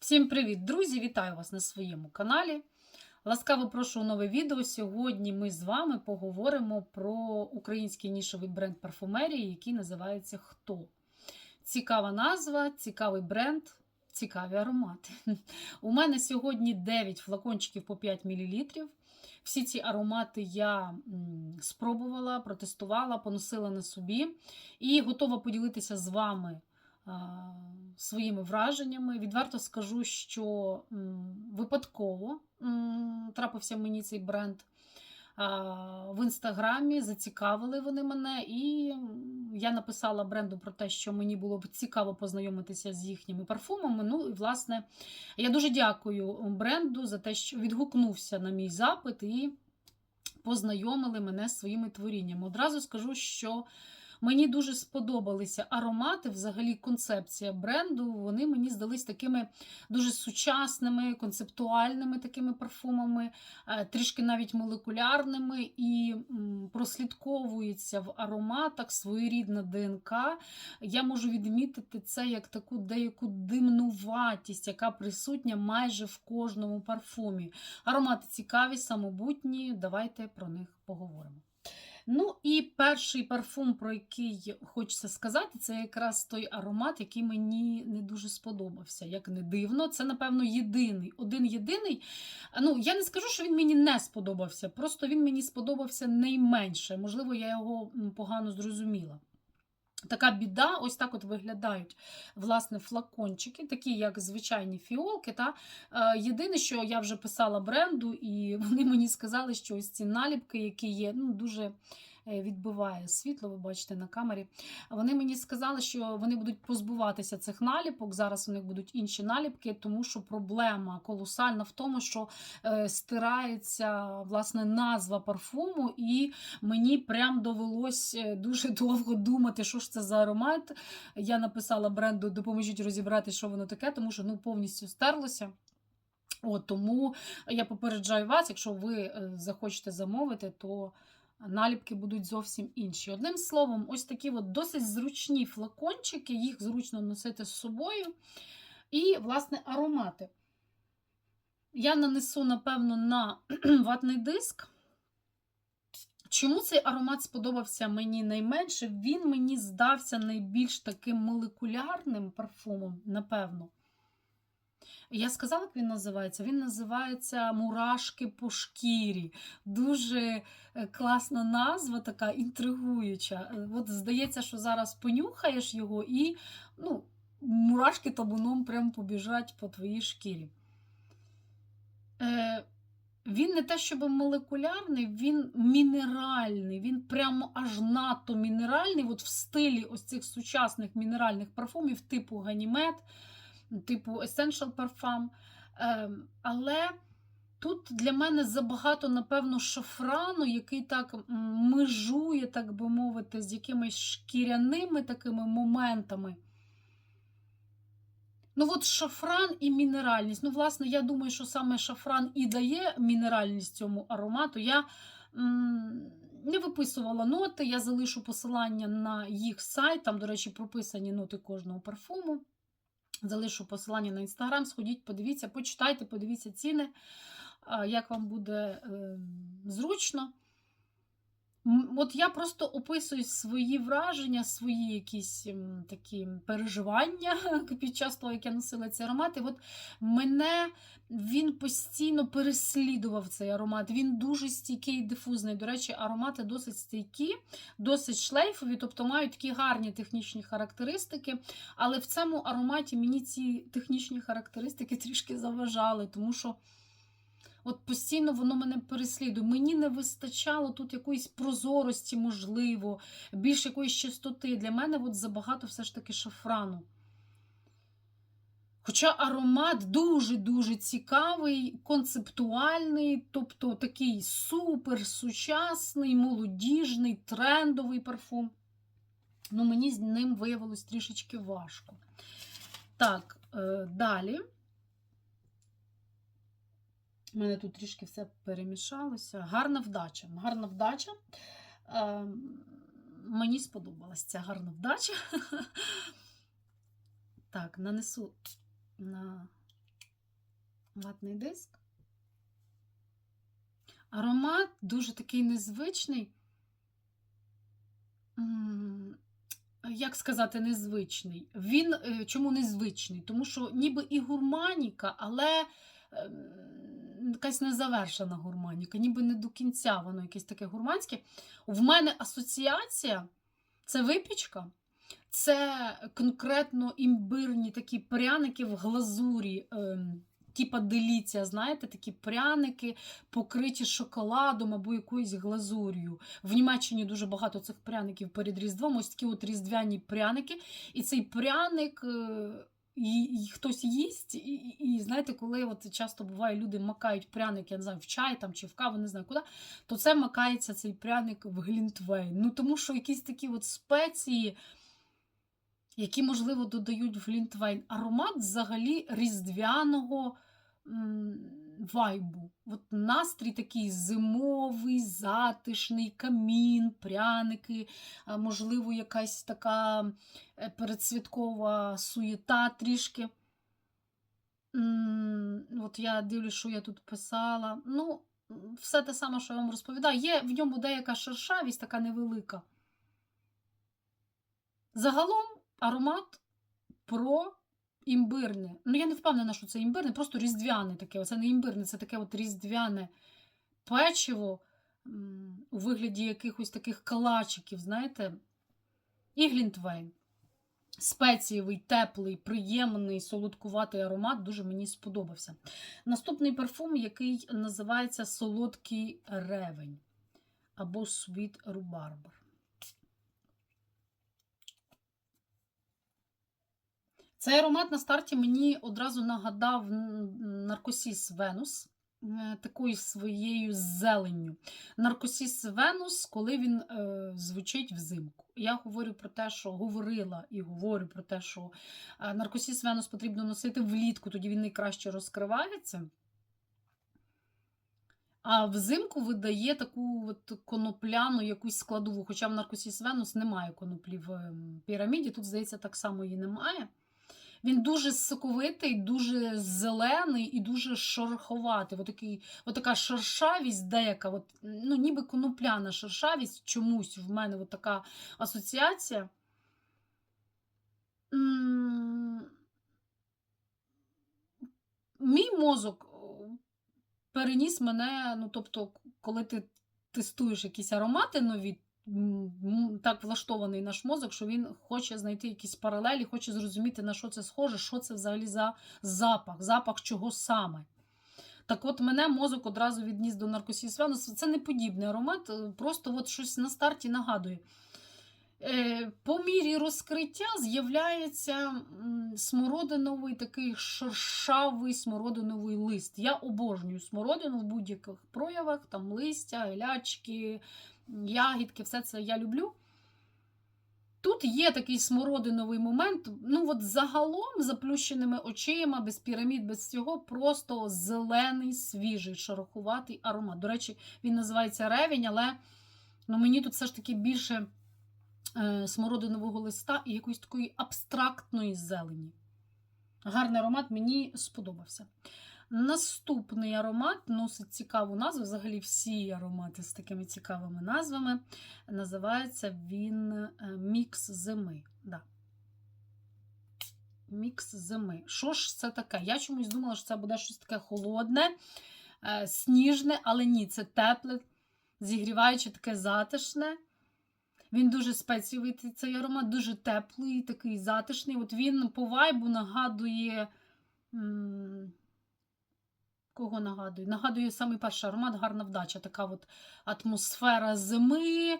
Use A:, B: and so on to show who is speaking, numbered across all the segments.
A: Всім привіт, друзі! Вітаю вас на своєму каналі. Ласкаво прошу нове відео. Сьогодні ми з вами поговоримо про український нішовий бренд парфумерії, який називається Хто. Цікава назва, цікавий бренд, цікаві аромати. У мене сьогодні 9 флакончиків по 5 мл. Всі ці аромати я спробувала, протестувала, поносила на собі і готова поділитися з вами своїми враженнями. Відверто скажу, що випадково трапився мені цей бренд. В інстаграмі зацікавили вони мене, і я написала бренду про те, що мені було б цікаво познайомитися з їхніми парфумами. Ну і власне я дуже дякую бренду за те, що відгукнувся на мій запит і познайомили мене з своїми творіннями. Одразу скажу, що Мені дуже сподобалися аромати, взагалі концепція бренду. Вони мені здались такими дуже сучасними, концептуальними такими парфумами, е, трішки навіть молекулярними, і прослідковується в ароматах своєрідна ДНК. Я можу відмітити це як таку деяку димнуватість, яка присутня майже в кожному парфумі. Аромати цікаві, самобутні. Давайте про них поговоримо. Ну і перший парфум, про який хочеться сказати, це якраз той аромат, який мені не дуже сподобався. Як не дивно, це, напевно, єдиний. Один єдиний. Ну, я не скажу, що він мені не сподобався, просто він мені сподобався найменше. Можливо, я його погано зрозуміла. Така біда, ось так от виглядають власне флакончики, такі як звичайні фіолки. Та е, єдине, що я вже писала бренду, і вони мені сказали, що ось ці наліпки, які є, ну дуже відбиває світло, ви бачите на камері. Вони мені сказали, що вони будуть позбуватися цих наліпок. Зараз у них будуть інші наліпки, тому що проблема колосальна в тому, що е, стирається власне назва парфуму, і мені прям довелось е, дуже довго думати, що ж це за аромат. Я написала бренду, допоможіть розібрати, що воно таке, тому що ну повністю стерлося. От, тому я попереджаю вас, якщо ви е, захочете замовити, то наліпки будуть зовсім інші. Одним словом, ось такі от досить зручні флакончики, їх зручно носити з собою. І, власне, аромати. Я нанесу, напевно, на ватний диск. Чому цей аромат сподобався мені найменше? Він мені здався найбільш таким молекулярним парфумом, напевно. Я сказала, як він називається? Він називається Мурашки по шкірі. Дуже е, класна назва, така інтригуюча. Е, От здається, що зараз понюхаєш його і ну, мурашки табуном прям побіжать по твоїй шкірі. Е, він не те, щоб молекулярний, він мінеральний, він прямо аж надто мінеральний, от в стилі ось цих сучасних мінеральних парфумів, типу Ганімед, типу Essential Parfum. Ем, Але тут для мене забагато, напевно, шафрану, який так межує, так би мовити, з якимись шкіряними такими моментами. Ну, от шафран і мінеральність. Ну, власне, я думаю, що саме шафран і дає мінеральність цьому аромату. Я м, не виписувала ноти, я залишу посилання на їх сайт. Там, до речі, прописані ноти кожного парфуму. Залишу посилання на інстаграм. Сходіть, подивіться, почитайте, подивіться ціни, як вам буде е, зручно. От я просто описую свої враження, свої якісь такі переживання під час того, як я носила ці аромати. От мене він постійно переслідував цей аромат. Він дуже стійкий і дифузний. До речі, аромати досить стійкі, досить шлейфові, тобто мають такі гарні технічні характеристики. Але в цьому ароматі мені ці технічні характеристики трішки заважали, тому що. От постійно воно мене переслідує. Мені не вистачало тут якоїсь прозорості, можливо, більш якоїсь чистоти. Для мене от забагато все ж таки шафрану. Хоча аромат дуже-дуже цікавий, концептуальний, тобто такий супер сучасний, молодіжний, трендовий парфум. Ну, мені з ним виявилось трішечки важко. Так, е, далі. У мене тут трішки все перемішалося. Гарна вдача. Гарна вдача. Е, мені сподобалася ця гарна вдача. Так, нанесу на Ватний диск. Аромат дуже такий незвичний. Як сказати, незвичний? Він е, чому незвичний? Тому що ніби і гурманіка, але ем, якась незавершена гурманіка, ніби не до кінця воно якесь таке гурманське. В мене асоціація це випічка, це конкретно імбирні такі пряники в глазурі. Ем, Типа деліція, знаєте, такі пряники, покриті шоколадом або якоюсь глазур'ю. В Німеччині дуже багато цих пряників перед Різдвом, ось такі от різдвяні пряники. І цей пряник е, і, і хтось їсть. І, і, і знаєте, коли от часто буває, люди макають пряник, я не знаю, в чай там чи в каву, не знаю куди, то це макається цей пряник в глінтвейн. Ну тому що якісь такі от спеції. Які, можливо, додають в глінтвейн аромат взагалі різдвяного м, вайбу. От настрій такий зимовий, затишний, камін, пряники, можливо, якась така е, передсвяткова суєта трішки. От я дивлюсь, що я тут писала. Ну, все те саме, що я вам розповідаю. Є в ньому деяка шершавість, така невелика. Загалом аромат про імбирне. Ну, я не впевнена, що це імбирне, просто різдвяне таке. Це не імбирне, це таке от різдвяне печиво у вигляді якихось таких калачиків, знаєте, і глінтвейн. Спецієвий, теплий, приємний, солодкуватий аромат дуже мені сподобався. Наступний парфум, який називається Солодкий ревень або Sweet Rhubarber. Цей аромат на старті мені одразу нагадав наркосіс Венус такою своєю зеленню. Наркосіс Венус, коли він е, звучить взимку. Я говорю про те, що говорила і говорю про те, що е, наркосіс Венус потрібно носити влітку, тоді він найкраще розкривається. А взимку видає таку от конопляну якусь складову. Хоча в наркосіс Венус немає коноплі в піраміді, тут, здається, так само її немає. Він дуже соковитий, дуже зелений і дуже шероховатий. Отакий, отака шершавість, деяка, от, ну, ніби конопляна шершавість, чомусь в мене така асоціація. Мій мозок переніс мене, ну, тобто, коли ти тестуєш якісь аромати нові, так влаштований наш мозок, що він хоче знайти якісь паралелі, хоче зрозуміти, на що це схоже, що це взагалі за запах, запах чого саме. Так от мене мозок одразу відніс до наркосії Це не подібний аромат, е, просто от щось на старті нагадує. Е, По мірі розкриття з'являється смородиновий такий шершавий смородиновий лист. Я обожнюю смородину в будь-яких проявах, там листя, гелячки, ягідки, все це я люблю. Тут є такий смородиновий момент. Ну, от загалом, заплющеними очима, без пірамід, без цього, просто зелений, свіжий, шерохуватий аромат. До речі, він називається ревінь, але ну, мені тут все ж таки більше е, смородинового листа і якоїсь такої абстрактної зелені. Гарний аромат мені сподобався. Наступний аромат носить цікаву назву. Взагалі всі аромати з такими цікавими назвами. Називається він е, Мікс зими. Да. Мікс зими. Що ж це таке? Я чомусь думала, що це буде щось таке холодне, е, сніжне, але ні, це тепле, зігріваюче, таке затишне. Він дуже спеціовий цей аромат, дуже теплий, такий затишний. От він по вайбу нагадує. Кого нагадує? Нагадує самий перший аромат, гарна вдача. Така от атмосфера зими,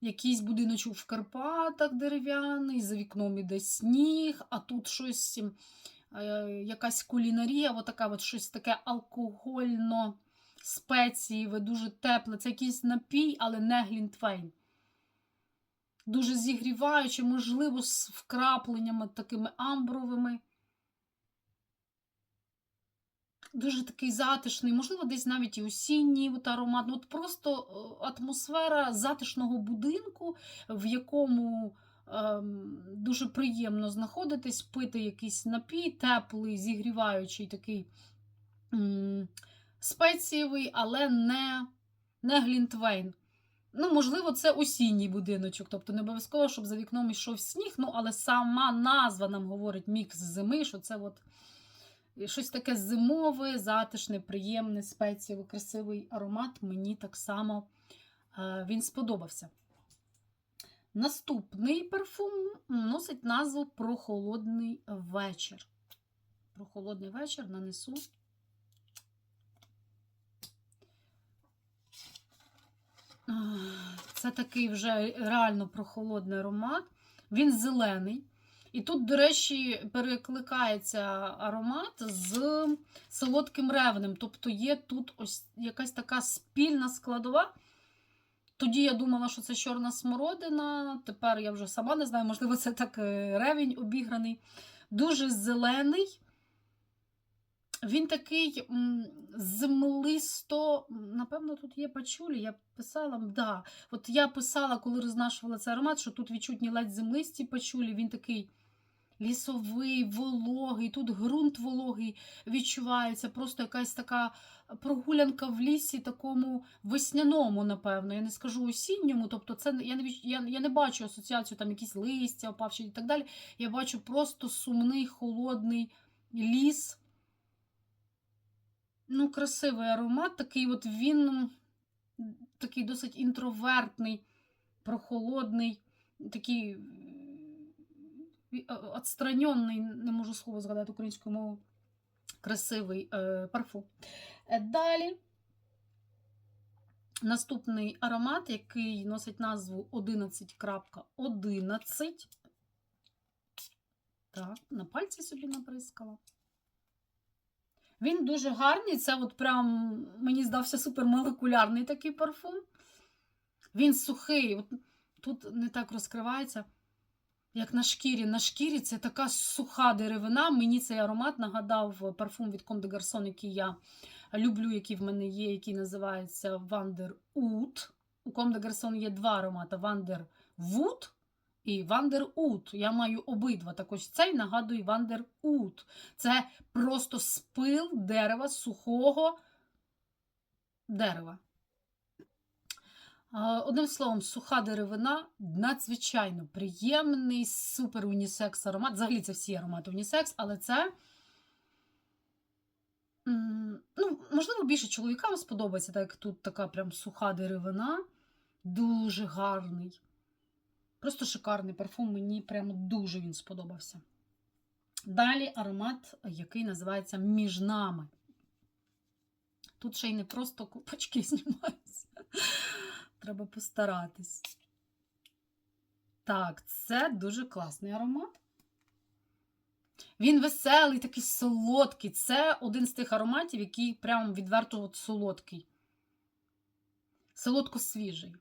A: якийсь будиночок в Карпатах дерев'яний, за вікном іде сніг, а тут щось, е, якась кулінарія, от от щось таке алкогольно спецієве, дуже тепле. Це якийсь напій, але не глінтвейн. Дуже зігріваючи, можливо, з вкрапленнями такими амбровими. Дуже такий затишний, можливо, десь навіть і осінній от аромат. Ну, От просто е, атмосфера затишного будинку, в якому ем, дуже приємно знаходитись, пити якийсь напій, теплий, зігріваючий такий м, спецієвий, але не, не глінтвейн. Ну, можливо, це осінній будиночок, тобто не обов'язково, щоб за вікном йшов сніг, ну, але сама назва нам говорить мікс зими, що це от щось таке зимове, затишне, приємне, спецієвий, красивий аромат. Мені так само е, він сподобався. Наступний парфум носить назву Прохолодний вечір. Прохолодний вечір нанесу. Це такий вже реально прохолодний аромат. Він зелений. І тут, до речі, перекликається аромат з солодким ревнем. Тобто є тут ось якась така спільна складова. Тоді я думала, що це чорна смородина. Тепер я вже сама не знаю, можливо, це так е, ревень обіграний. Дуже зелений. Він такий землисто, напевно, тут є пачулі. Я писала, да. От я писала, коли рознашувала цей аромат, що тут відчутні ледь землисті пачулі. Він такий лісовий, вологий, тут ґрунт вологий відчувається. Просто якась така прогулянка в лісі, такому весняному, напевно. Я не скажу осінньому. Тобто, це я не я, я не бачу асоціацію, там якісь листя, опавші і так далі. Я бачу просто сумний, холодний ліс. Ну, красивий аромат, такий от він такий досить інтровертний, прохолодний, такий відстранений, не можу слово згадати українською мовою, красивий е, парфум. Е, Далі наступний аромат, який носить назву 11.11. Так, на пальці собі наприскала. Він дуже гарний. Це от прям мені здався супермолекулярний такий парфум. Він сухий. От тут не так розкривається, як на шкірі. На шкірі це така суха деревина. Мені цей аромат нагадав парфум від Comme des Garçons, який я люблю, який в мене є, який називається Вандер Ут. У Comme des Garçons є два аромати: Вандер Вуд і Вандер Ут. Я маю обидва. Так ось цей нагадує Вандер Ут. Це просто спил дерева, сухого дерева. Одним словом, суха деревина надзвичайно приємний, супер унісекс аромат. Взагалі це всі аромати унісекс, але це. Ну, можливо, більше чоловікам сподобається, так як тут така прям суха деревина. Дуже гарний. Просто шикарний парфум. Мені прям дуже він сподобався. Далі аромат, який називається Між нами. Тут ще й не просто купочки знімаються. Треба постаратись. Так, це дуже класний аромат. Він веселий, такий солодкий. Це один з тих ароматів, який прям відверто от солодкий. Солодко-свіжий.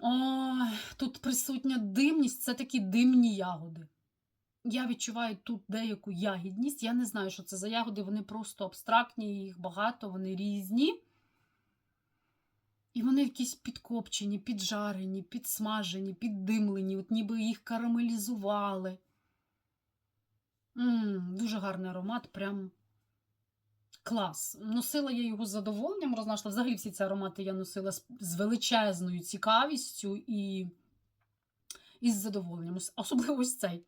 A: Ой, тут присутня димність, це такі димні ягоди. Я відчуваю тут деяку ягідність. Я не знаю, що це за ягоди, вони просто абстрактні, їх багато, вони різні. І вони якісь підкопчені, піджарені, підсмажені, піддимлені, от ніби їх карамелізували. М, дуже гарний аромат, прям клас. Носила я його з задоволенням, рознашла. Взагалі всі ці аромати я носила з величезною цікавістю і, і з задоволенням. Особливо ось цей.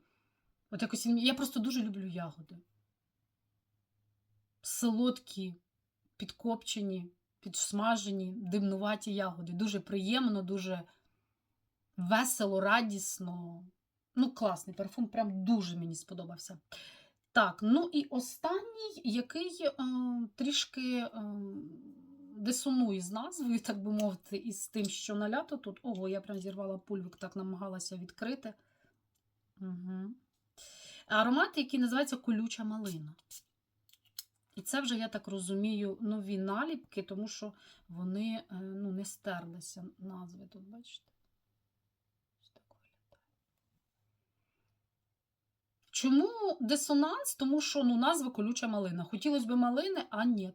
A: От якось він, я просто дуже люблю ягоди. Солодкі, підкопчені, підсмажені, димнуваті ягоди. Дуже приємно, дуже весело, радісно. Ну, класний парфум, прям дуже мені сподобався. Так, ну і останній, який е, трішки е, дисонує з назвою, так би мовити, і з тим, що на лято тут. Ого, я прям зірвала пульвик, так намагалася відкрити. Угу. Аромат, який називається колюча малина. І це вже, я так розумію, нові наліпки, тому що вони е, ну, не стерлися назви тут, бачите? Чому дисонанс? Тому що ну, назва колюча малина. Хотілося б малини, а ні.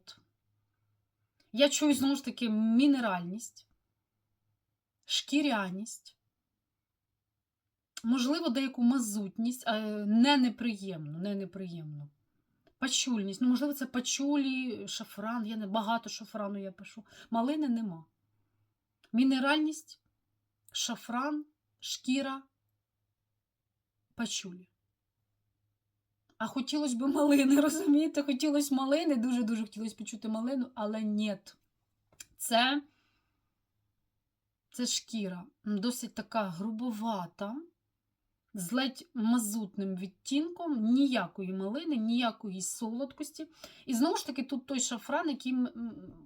A: Я чую, знову ж таки, мінеральність, шкіряність, можливо, деяку мазутність, е, не неприємно, не неприємно. Пачульність. Ну, можливо, це пачулі, шафран. Я не багато шафрану я пишу. Малини нема. Мінеральність, шафран, шкіра, пачулі. А хотілося б малини, розумієте? Хотілося малини, дуже-дуже хотілося почути малину, але ні. Це, це шкіра. Досить така грубовата, з ледь мазутним відтінком, ніякої малини, ніякої солодкості. І знову ж таки, тут той шафран, який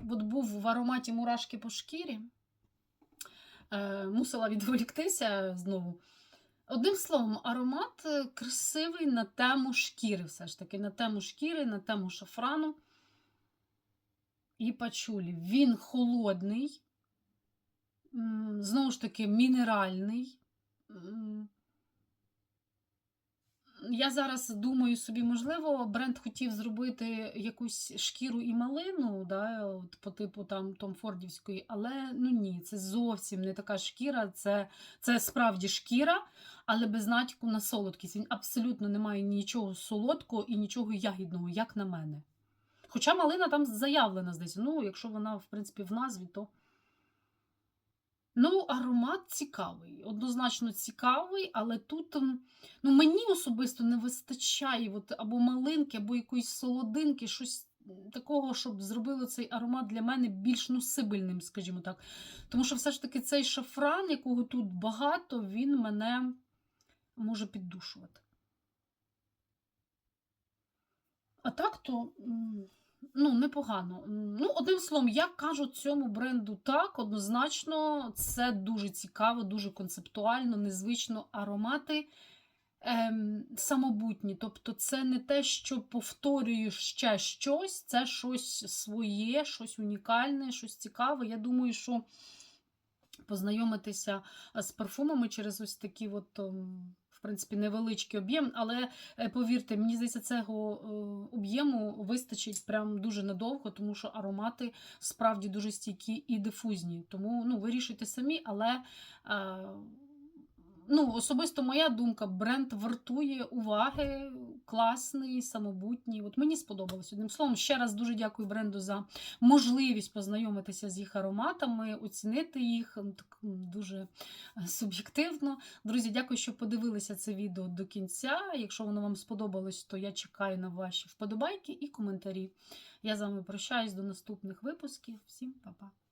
A: от був в ароматі мурашки по шкірі. Е, мусила відволіктися знову. Одним словом, аромат е, красивий на тему шкіри, все ж таки, на тему шкіри, на тему шафрану і пачулі. Він холодний, знову ж таки, мінеральний. Я зараз думаю собі, можливо, бренд хотів зробити якусь шкіру і малину, да, от по типу там Том Фордівської, але ну ні, це зовсім не така шкіра, це, це справді шкіра, але без натяку на солодкість. Він абсолютно не має нічого солодкого і нічого ягідного, як на мене. Хоча малина там заявлена, здається. Ну, якщо вона, в принципі, в назві, то. Ну, аромат цікавий, однозначно цікавий, але тут ну, мені особисто не вистачає от, або малинки, або якоїсь солодинки, щось такого, щоб зробило цей аромат для мене більш носибельним, скажімо так. Тому що все ж таки цей шафран, якого тут багато, він мене може піддушувати. А так то. Ну, непогано. Ну, одним словом, я кажу цьому бренду так, однозначно, це дуже цікаво, дуже концептуально, незвично аромати ем, самобутні. Тобто, це не те, що повторюєш ще щось, це щось своє, щось унікальне, щось цікаве. Я думаю, що познайомитися з парфумами через ось такі от. ем, принципі, невеличкий об'єм, але е, повірте, мені здається, цього е, об'єму вистачить прям дуже надовго, тому що аромати справді дуже стійкі і дифузні. Тому ну, вирішуйте самі, але е, ну, особисто моя думка, бренд вартує уваги, класний, самобутній. От мені сподобалось. Одним словом, ще раз дуже дякую бренду за можливість познайомитися з їх ароматами, оцінити їх так, дуже е, суб'єктивно. Друзі, дякую, що подивилися це відео до кінця. Якщо воно вам сподобалось, то я чекаю на ваші вподобайки і коментарі. Я з вами прощаюсь до наступних випусків. Всім па-па!